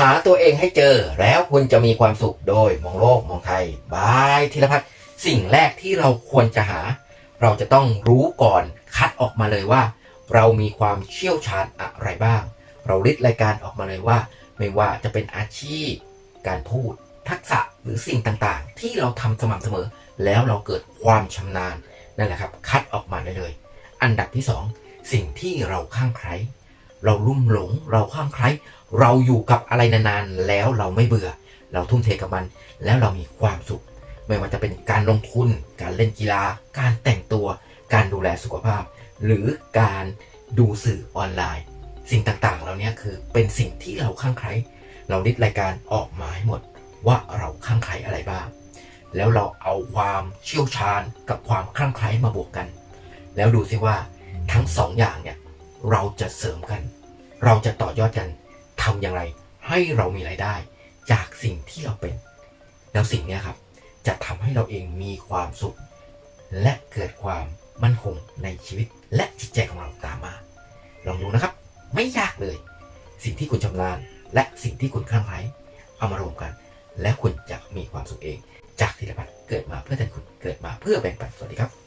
หาตัวเองให้เจอแล้วคุณจะมีความสุขโดยมองโลกมองไทยบายธีรพัฒน์สิ่งแรกที่เราควรจะหา เราจะต้องรู้ก่อนคัดออกมาเลยว่า เรามีความเชี่ยวชาญอะไรบ้าง เราลิดรายการออกมาเลยว่า ไม่ว่าจะเป็นอาชีพ การพูด ทักษะหรือสิ่งต่างๆ ที่เราทำสม่ำเสมอ แล้วเราเกิดความชำนาญนั่นแหละครับ คัดออกมาได้เลย อันดับที่สองสิ่งที่เราข้างใคร เราลุ่มหลง เราข้างใครเราอยู่กับอะไรนานๆ แล้วเราไม่เบื่อ เราทุ่มเทกับมัน แล้วเรามีความสุข ไม่ว่าจะเป็นการลงทุน การเล่นกีฬา การแต่งตัว การดูแลสุขภาพ หรือการดูสื่อออนไลน์ สิ่งต่างๆ เหล่านี้คือเป็นสิ่งที่เราข้างใครเราดิดรายการออกมาให้หมดว่าเราข้างใครอะไรบ้าง แล้วเราเอาความเชี่ยวชาญกับความคลั่งไคล้มาบวกกัน แล้วดูซิว่าทั้งสองอย่างเนี่ย เราจะเสริมกัน เราจะต่อยอดกันทำอย่างไร ให้เรามีรายได้ จากสิ่งที่เราเป็น แล้วสิ่งนี้ครับ จะทำให้เราเองมีความสุข และเกิดความมั่นคงในชีวิตและจิตใจของเราตามมา ลองดูนะครับ ไม่ยากเลย สิ่งที่คุณชำนาญและสิ่งที่คุณคลั่งไคล้เอามารวมกัน และคุณจะมีความสุขเอง จากธีรพัฒน์เกิดมาเพื่อแทนคุณเกิดมาเพื่อแบ่งปันสวัสดีครับ